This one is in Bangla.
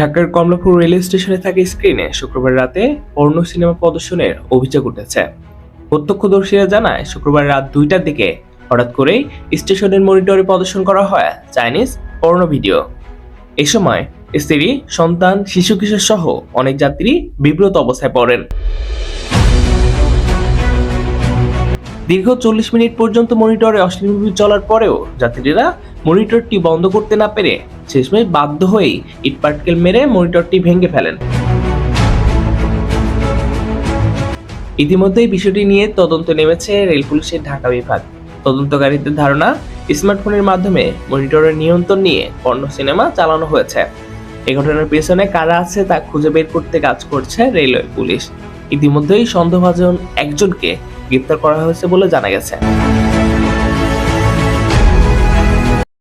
ঢাকার কমলাপুর রেল স্টেশনে থাকা স্ক্রিনে শুক্রবার রাতে পর্ণ সিনেমা প্রদর্শনের অভিযোগ উঠেছে। প্রত্যক্ষদর্শীরা জানায়, শুক্রবার রাত দুইটার দিকে হঠাৎ করেই স্টেশনের মনিটরে প্রদর্শন করা হয় চাইনিজ পর্ণ ভিডিও। এ সময় স্ত্রী, সন্তান শিশু কিশোর সহ অনেক যাত্রী বিব্রত অবস্থায় পড়েন। দীর্ঘ চল্লিশ মিনিট পর্যন্ত মনিটরে অশ্লীল মুভি চলার পরেও যাত্রীরা মনিটরটি বন্ধ করতে না পেরে শেষমেশ বাধ্য হয়েই ইটপাটকেল মেরে মনিটরটি ভেঙে ফেলেন। ইতিমধ্যেই বিষয়টি নিয়ে তদন্ত নেমেছে রেল পুলিশের ঢাকা বিভাগ। তদন্তকারীদের ধারণা, স্মার্টফোনের মাধ্যমে মনিটরের নিয়ন্ত্রণ নিয়ে পর্ণ সিনেমা চালানো হয়েছে। এ ঘটনার পেছনে কারা আছে তা খুঁজে বের করতে কাজ করছে রেলওয়ে পুলিশ। ইতিমধ্যেই সন্দেহভাজন একজনকে গ্রেপ্তার করা হয়েছে বলে জানা গেছে।